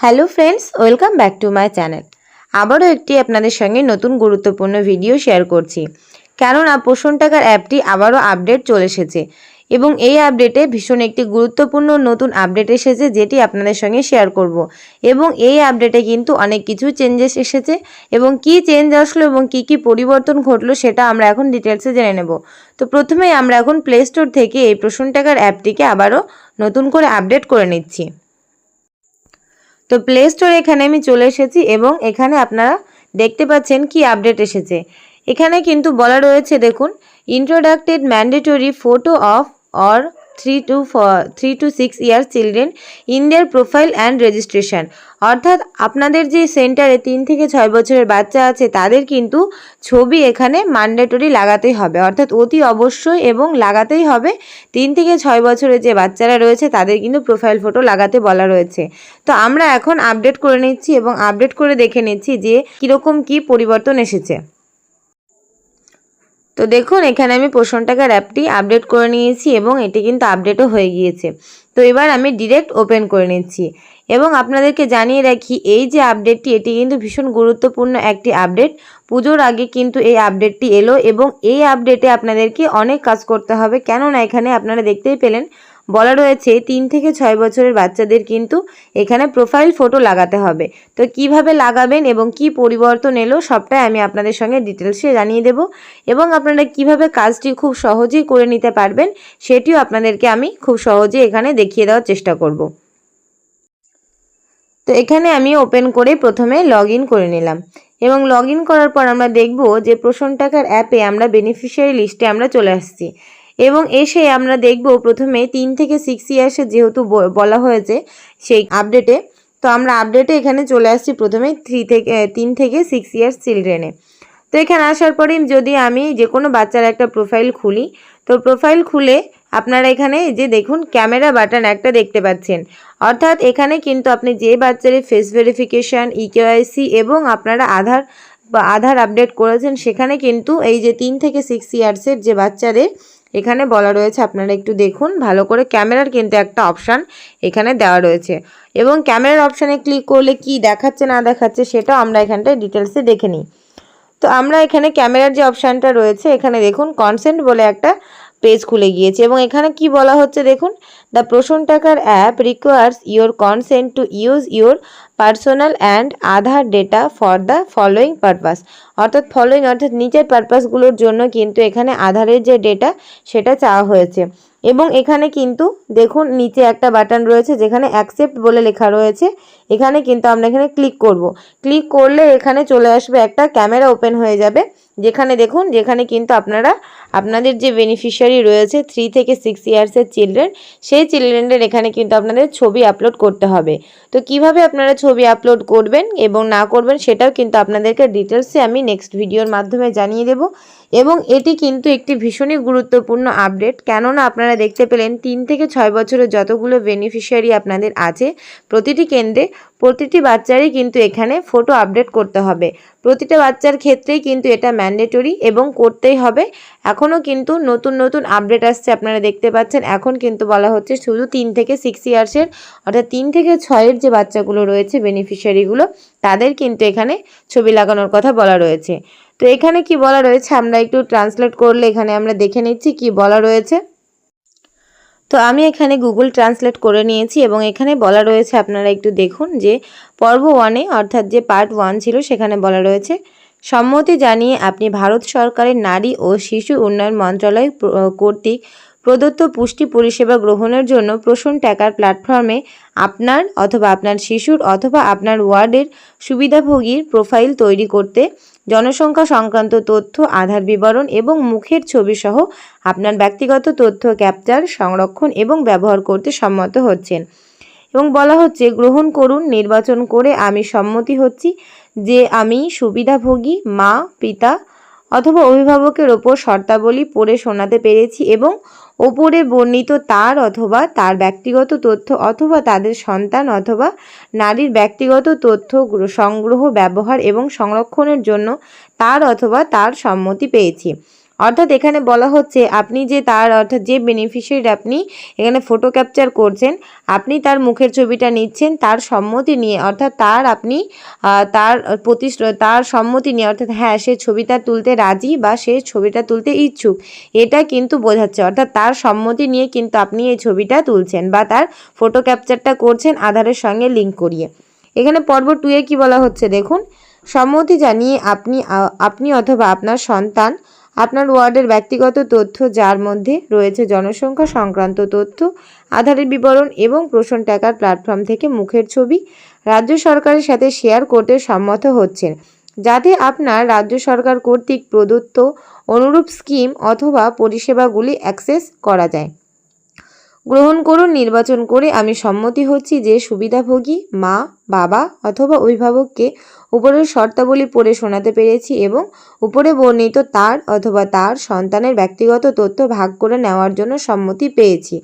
Hello friends welcome back to my channel আবারও একটি আপনাদের সঙ্গে নতুন গুরুত্বপূর্ণ ভিডিও শেয়ার করছি। কেননা পোষণ টাকার অ্যাপটি আবারও আপডেট চলে এসেছে এবং এই আপডেটে ভীষণ একটি গুরুত্বপূর্ণ নতুন আপডেট এসেছে যেটি আপনাদের সঙ্গে শেয়ার করব। এবং এই আপডেটে কিন্তু অনেক কিছু চেঞ্জেস এসেছে এবং কি চেঞ্জ আসলো এবং কি কি পরিবর্তন ঘটলো সেটা আমরা এখন ডিটেলসে জেনে নেব। তো প্রথমেই আমরা এখন প্লে স্টোর থেকে এই পোষণ টাকার অ্যাপটিকে আবারও নতুন করে আপডেট করে নিচ্ছি। তো প্লে স্টোরে এখানে আমি চলে এসেছি এবং এখানে আপনারা দেখতে পাচ্ছেন কি আপডেট এসেছে। এখানে কিন্তু বলা রয়েছে দেখুন introduced mandatory photo of or three to three to six years children in their profile and registration অর্থাৎ আপনাদের যে সেন্টারে তিন থেকে ছয় বছরের বাচ্চা আছে, তাদের কিন্তু ছবি এখানে ম্যান্ডেটরি লাগাতেই হবে। অর্থাৎ অতি অবশ্যই এবং লাগাতেই হবে। তিন থেকে ছয় বছরের যে বাচ্চারা রয়েছে, তাদের কিন্তু প্রোফাইল ফটো লাগাতে বলা রয়েছে। তো আমরা এখন আপডেট করে নিচ্ছি এবং আপডেট করে দেখে নিচ্ছি যে কীরকম কী পরিবর্তন এসেছে। তো দেখুন, এখানে আমি পোষণ টাকার অ্যাপটি আপডেট করে নিয়েছি এবং এটি কিন্তু আপডেটও হয়ে গিয়েছে। তো এবার আমি ডিরেক্ট ওপেন করে নিচ্ছি এবং আপনাদেরকে জানিয়ে রাখি, এই যে আপডেটটি, এটি কিন্তু ভীষণ গুরুত্বপূর্ণ একটি আপডেট। পুজোর আগে কিন্তু এই আপডেটটি এলো এবং এই আপডেটে আপনাদেরকে অনেক কাজ করতে হবে। কেননা এখানে আপনারা দেখতেই পেলেন বলা রয়েছে, তিন থেকে ছয় বছরের বাচ্চাদের কিন্তু এখানে প্রোফাইল ফটো লাগাতে হবে। তো কীভাবে লাগাবেন এবং কি পরিবর্তন এলো সবটাই আমি আপনাদের সঙ্গে ডিটেলসে জানিয়ে দেব এবং আপনারা কীভাবে কাজটি খুব সহজেই করে নিতে পারবেন সেটিও আপনাদেরকে আমি খুব সহজে এখানে দেখিয়ে দেওয়ার চেষ্টা করব। তো এখানে আমি ওপেন করে প্রথমে লগ করে নিলাম এবং লগ করার পর আমরা দেখব যে প্রসন টাকার অ্যাপে আমরা বেনিফিশিয়ারি লিস্টে আমরা চলে আসছি। এবং এসে আমরা দেখব প্রথমে তিন থেকে সিক্স ইয়ার্সের যেহেতু বলা হয়েছে সেই আপডেটে তো আমরা আপডেটে এখানে চলে আসছি প্রথমে থ্রি থেকে তিন থেকে সিক্স ইয়ার্স চিলড্রেনে তো এখানে আসার পরে যদি আমি যে কোনো বাচ্চার একটা প্রোফাইল খুলি, তো প্রোফাইল খুলে আপনারা এখানে যে দেখুন ক্যামেরা বাটন একটা দেখতে পাচ্ছেন। অর্থাৎ এখানে কিন্তু আপনি যে বাচ্চার ফেস ভেরিফিকেশান ইকেওয়াইসি এবং আপনারা আধার বা আধার আপডেট করেছেন, সেখানে কিন্তু এই যে তিন থেকে সিক্স ইয়ার্সের যে বাচ্চাদের এখানে বলা রয়েছে, আপনারা একটু দেখুন, ভালো করে ক্যামেরার কিন্তু একটা অপশান এখানে দেওয়া রয়েছে। এবং ক্যামেরার অপশানে ক্লিক করলে কি দেখাচ্ছে, না দেখাচ্ছে, সেটাও আমরা এখানটায় ডিটেলসে দেখে নিই। তো আমরা এখানে ক্যামেরার যে অপশানটা রয়েছে, এখানে দেখুন কনসেন্ট বলে একটা পেজ খুলে গিয়েছে এবং এখানে কি বলা হচ্ছে দেখুন the Poshan tracker app requires your consent to use your personal and Aadhaar data for the following purpose অর্থাৎ ফলোয়িং অর্থাৎ নিচের পারপাসগুলোর জন্য কিন্তু এখানে আধারের যে ডেটা সেটা চাওয়া হয়েছে। এবং এখানে কিন্তু দেখুন, নিচে একটা বাটন রয়েছে যেখানে অ্যাকসেপ্ট বলে লেখা রয়েছে। এখানে কিন্তু আমরা এখানে ক্লিক করব। ক্লিক করলে এখানে চলে আসবে একটা ক্যামেরা ওপেন হয়ে যাবে, যেখানে দেখুন, যেখানে কিন্তু আপনারা আপনাদের যে বেনিফিশিয়ারি রয়েছে থ্রি থেকে সিক্স ইয়ার্সের চিলড্রেন সেই চিলড্রেনের এখানে কিন্তু আপনাদের ছবি আপলোড করতে হবে। তো কীভাবে আপনারা ছবি আপলোড করবেন এবং না করবেন, সেটাও কিন্তু আপনাদেরকে ডিটেলসে আমি নেক্সট ভিডিওর মাধ্যমে জানিয়ে দেব। এবং এটি কিন্তু একটি ভীষণই গুরুত্বপূর্ণ আপডেট কেননা আপনারা দেখতে পেলেন তিন থেকে ছয় বছরের যতগুলো বেনিফিশিয়ারি আপনাদের আছে, প্রতিটি কেন্দ্রে প্রতিটি বাচ্চারই কিন্তু এখানে ফটো আপডেট করতে হবে। প্রতিটা বাচ্চার ক্ষেত্রেই কিন্তু এটা ম্যান্ডেটরি এবং করতেই হবে। এখনও কিন্তু নতুন নতুন আপডেট আসছে, আপনারা দেখতে পাচ্ছেন। এখন কিন্তু বলা হচ্ছে শুধু তিন থেকে সিক্স ইয়ার্সের অর্থাৎ তিন থেকে ছয়ের যে বাচ্চাগুলো রয়েছে বেনিফিশিয়ারিগুলো তাদের কিন্তু এখানে ছবি লাগানোর কথা বলা রয়েছে। তো এখানে কি বলা রয়েছে? আমরা একটু ট্রান্সলেট করলে এখানে আমরা দেখে নিচ্ছি কি বলা রয়েছে। তো আমি এখানে গুগল ট্রান্সলেট করে নিয়েছি এবং এখানে বলা রয়েছে, আপনারা একটু দেখুন যে পর্ব ওয়ানে অর্থাৎ যে পার্ট ওয়ান ছিল, সেখানে বলা রয়েছে, সম্মতি জানিয়ে আপনি ভারত সরকারের নারী ও শিশু উন্নয়ন মন্ত্রণালয় কর্তৃক প্রদত্ত পুষ্টি পরিষেবা গ্রহণের জন্য প্রসূন টাকার প্ল্যাটফর্মে আপনার অথবা আপনার শিশুর অথবা আপনার ওয়ার্ডের সুবিধাভোগীর প্রোফাইল তৈরি করতে, জনসংখ্যা সংক্রান্ত তথ্য, আধার বিবরণ এবং মুখের ছবি সহ আপনার ব্যক্তিগত তথ্য ক্যাপচার, সংরক্ষণ এবং ব্যবহার করতে সম্মত হচ্ছেন। এবং বলা হচ্ছে, গ্রহণ করুন, নির্বাচন করে আমি সম্মতি হচ্ছি যে আমি সুবিধাভোগী, মা, পিতা অথবা অভিভাবকের ওপর শর্তাবলী পড়ে শোনাতে পেরেছি এবং ওপরে বর্ণিত তার অথবা তার ব্যক্তিগত তথ্য অথবা তাদের সন্তান অথবা নারীর ব্যক্তিগত তথ্য সংগ্রহ, ব্যবহার এবং সংরক্ষণের জন্য তার অথবা তার সম্মতি পেয়েছি। অর্থাৎ এখানে বলা হচ্ছে আপনি যে তার, অর্থাৎ যে বেনিফিশিয়ারি আপনি এখানে ফটো ক্যাপচার করছেন, আপনি তার মুখের ছবিটা নিচ্ছেন, তার সম্মতি নিয়ে, অর্থাৎ তার আপনি তার প্রতিশ্র তার সম্মতি নিয়ে, অর্থাৎ হ্যাঁ সে ছবিটা তুলতে রাজি বা সে ছবিটা তুলতে ইচ্ছুক, এটা কিন্তু বোঝাচ্ছে, অর্থাৎ তার সম্মতি নিয়ে কিন্তু আপনি এই ছবিটা তুলছেন বা তার ফটো ক্যাপচারটা করছেন আধারের সঙ্গে লিঙ্ক করিয়ে। এখানে পর্ব টুয়ে কি বলা হচ্ছে দেখুন, সম্মতি জানিয়ে আপনি আপনি অথবা আপনার সন্তান আপনার ওয়ার্ডের ব্যক্তিগত তথ্য, যার মধ্যে রয়েছে জনসংখ্যা সংক্রান্ত তথ্য, আধারের বিবরণ এবং প্রশ্ন টাকার প্ল্যাটফর্ম থেকে মুখের ছবি রাজ্য সরকারের সাথে শেয়ার করতে সম্মত হচ্ছেন। যাতে আপনার রাজ্য সরকার কর্তৃক প্রদত্ত অনুরূপ স্কিম অথবা পরিষেবাগুলি অ্যাক্সেস করা যায়। গ্রহণ করুন, নির্বাচন করে আমি সম্মতি হচ্ছি যে সুবিধাভোগী মা, বাবা অথবা অভিভাবককে উপরের শর্তাবলী পড়ে শোনাতে পেরেছি এবং উপরে বর্ণিত তার অথবা তার সন্তানের ব্যক্তিগত তথ্য ভাগ করে নেওয়ার জন্য সম্মতি পেয়েছি।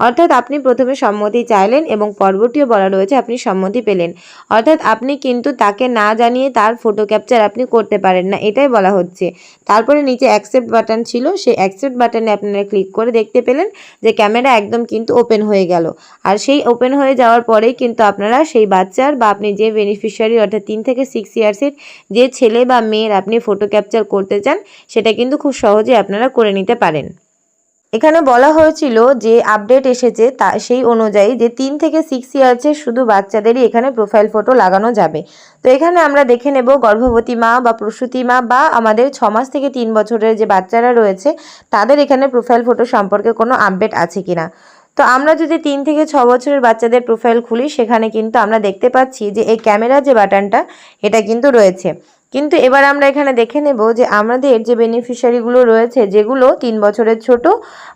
অর্থাৎ আপনি প্রথমে সম্মতি চাইলেন এবং পরবর্তীও বলা রয়েছে আপনি সম্মতি পেলেন। অর্থাৎ আপনি কিন্তু তাকে না জানিয়ে তার ফটো ক্যাপচার আপনি করতে পারেন না, এটাই বলা হচ্ছে। তারপরে নিচে অ্যাকসেপ্ট বাটন ছিল, সেই অ্যাকসেপ্ট বাটনে আপনারা ক্লিক করে দেখতে পেলেন যে ক্যামেরা একদম কিন্তু ওপেন হয়ে গেল। আর সেই ওপেন হয়ে যাওয়ার পরেই কিন্তু আপনারা সেই বাচ্চার বা আপনি যে বেনিফিশিয়ারি অর্থাৎ তিন থেকে সিক্স ইয়ার্সের যে ছেলে বা মেয়ের আপনি ফটো ক্যাপচার করতে চান, সেটা কিন্তু খুব সহজে আপনারা করে নিতে পারেন। এখানে বলা হয়েছিল যে আপডেট এসেছে তা সেই অনুযায়ী যে তিন থেকে সিক্স ইয়ার্সের শুধু বাচ্চাদেরই এখানে প্রোফাইল ফটো লাগানো যাবে। তো এখানে আমরা দেখে নেব গর্ভবতী মা বা প্রসূতি মা বা আমাদের ছ মাস থেকে তিন বছরের যে বাচ্চারা রয়েছে, তাদের এখানে প্রোফাইল ফটো সম্পর্কে কোনো আপডেট আছে কিনা। তো আমরা যদি তিন থেকে ছ বছরের বাচ্চাদের প্রোফাইল খুলি, সেখানে কিন্তু আমরা দেখতে পাচ্ছি যে এই ক্যামেরা যে বাটনটা এটা কিন্তু রয়েছে। কিন্তু এবার আমরা এখানে দেখে নেব যে আমাদের যে বেনিফিশিয়ারিগুলো রয়েছে, যেগুলো তিন বছরের ছোট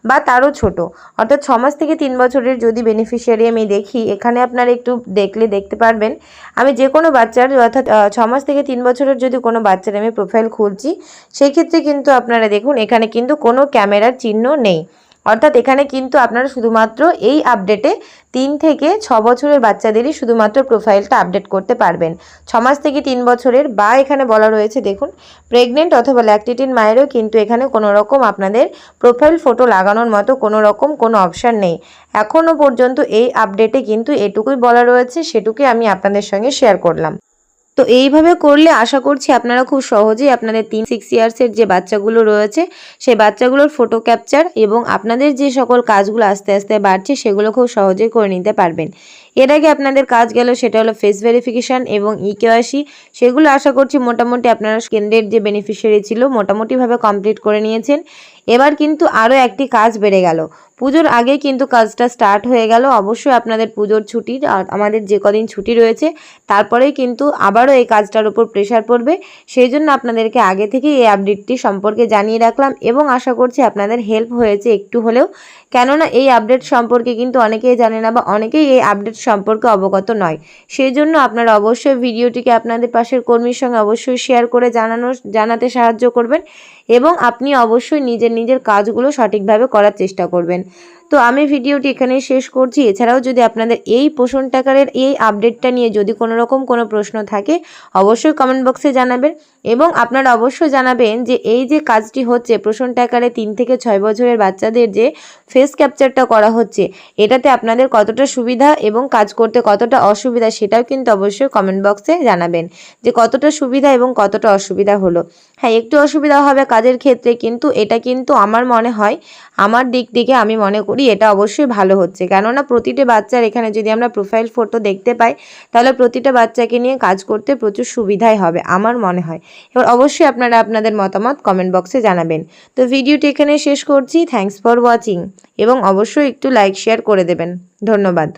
বা তারও ছোট, অর্থাৎ ছ মাস থেকে তিন বছরের যদি বেনিফিশিয়ারি আমি দেখি, এখানে আপনারা একটু দেখলে দেখতে পারবেন। আমি যে কোনো বাচ্চার, অর্থাৎ ছ মাস থেকে তিন বছরের যদি কোনো বাচ্চার আমি প্রোফাইল খুলছি, সেই ক্ষেত্রে কিন্তু আপনারা দেখুন, এখানে কিন্তু কোনো ক্যামেরার চিহ্ন নেই। অর্থাৎ এখানে কিন্তু আপনারা শুধুমাত্র এই আপডেটে তিন থেকে ছ বছরের বাচ্চাদেরই শুধুমাত্র প্রোফাইলটা আপডেট করতে পারবেন। ছ মাস থেকে তিন বছরের বা এখানে বলা রয়েছে, দেখুন প্রেগনেন্ট অথবা ল্যাকটেটিন মায়েরও কিন্তু এখানে কোনো রকম আপনাদের প্রোফাইল ফটো লাগানোর মতো কোনো রকম কোনো অপশান নেই। এখনও পর্যন্ত এই আপডেটে কিন্তু এটুকুই বলা রয়েছে, সেটুকুই আমি আপনাদের সঙ্গে শেয়ার করলাম। তো এইভাবে করলে আশা করছি আপনারা খুব সহজেই আপনাদের তিন সিক্স ইয়ার্সের যে বাচ্চাগুলো রয়েছে, সেই বাচ্চাগুলোর ফটো ক্যাপচার এবং আপনাদের যে সকল কাজগুলো আস্তে আস্তে বাড়ছে, সেগুলো খুব সহজেই করে নিতে পারবেন। এর আগে আপনাদের কাজ গেল, সেটা হলো ফেস ভেরিফিকেশান এবং ই কেওয়াইসি সেগুলো আশা করছি মোটামুটি আপনারা কেন্দ্রের যে বেনিফিশিয়ারি ছিল, মোটামুটিভাবে কমপ্লিট করে নিয়েছেন। এবার কিন্তু আরও একটি কাজ বেড়ে গেল। পুজোর আগে কিন্তু কাজটা স্টার্ট হয়ে গেল। অবশ্যই আপনাদের পুজোর ছুটি আমাদের যে কদিন ছুটি রয়েছে, তারপরেই কিন্তু আবারও এই কাজটার উপর প্রেশার পড়বে। সেই জন্য আপনাদেরকে আগে থেকেই এই আপডেটটি সম্পর্কে জানিয়ে রাখলাম এবং আশা করছি আপনাদের হেল্প হয়েছে একটু হলেও। কেননা এই আপডেট সম্পর্কে কিন্তু অনেকেই জানে না বা অনেকেই এই আপডেট সম্পর্কে অবগত নয়। সেই জন্য আপনারা অবশ্যই ভিডিওটিকে আপনাদের পাশের কর্মীর সঙ্গে অবশ্যই শেয়ার করে জানানো জানাতে সাহায্য করবেন। এবং আপনি অবশ্যই নিজের নিজের কাজগুলো সঠিকভাবে করার চেষ্টা করবেন। তো আমি ভিডিওটি এখানে শেষ করছি। এছাড়াও যদি আপনাদের এই পোষণ টাকারের এই আপডেটটা নিয়ে যদি কোনো রকম কোনো প্রশ্ন থাকে, অবশ্যই কমেন্ট বক্সে জানাবেন এবং আপনারা অবশ্যই জানাবেন যে এই যে কাজটি হচ্ছে পোষণ টাকারে তিন থেকে ছয় বছরের বাচ্চাদের যে ফেস ক্যাপচারটা করা হচ্ছে, এটাতে আপনাদের কতটা সুবিধা এবং কাজ করতে কতটা অসুবিধা সেটাও কিন্তু অবশ্যই কমেন্ট বক্সে জানাবেন যে কতটা সুবিধা এবং কতটা অসুবিধা হলো। হ্যাঁ একটু অসুবিধা হবে কাজের ক্ষেত্রে কিন্তু এটা কিন্তু আমার মনে হয়, আমার দিক থেকে আমি মনে করি এটা অবশ্যই ভালো হচ্ছে। কেননা প্রতিটি বাচ্চার এখানে যদি আমরা প্রোফাইল ফটো দেখতে পাই, তাহলে প্রতিটা বাচ্চাকে নিয়ে কাজ করতে প্রচুর সুবিধাই হবে আমার মনে হয়। এবার অবশ্যই আপনারা আপনাদের মতামত কমেন্ট বক্সে জানাবেন। তো ভিডিওটি এখানে শেষ করছি থ্যাঙ্কস ফর ওয়াচিং এবং অবশ্যই একটু লাইক শেয়ার করে দেবেন। ধন্যবাদ।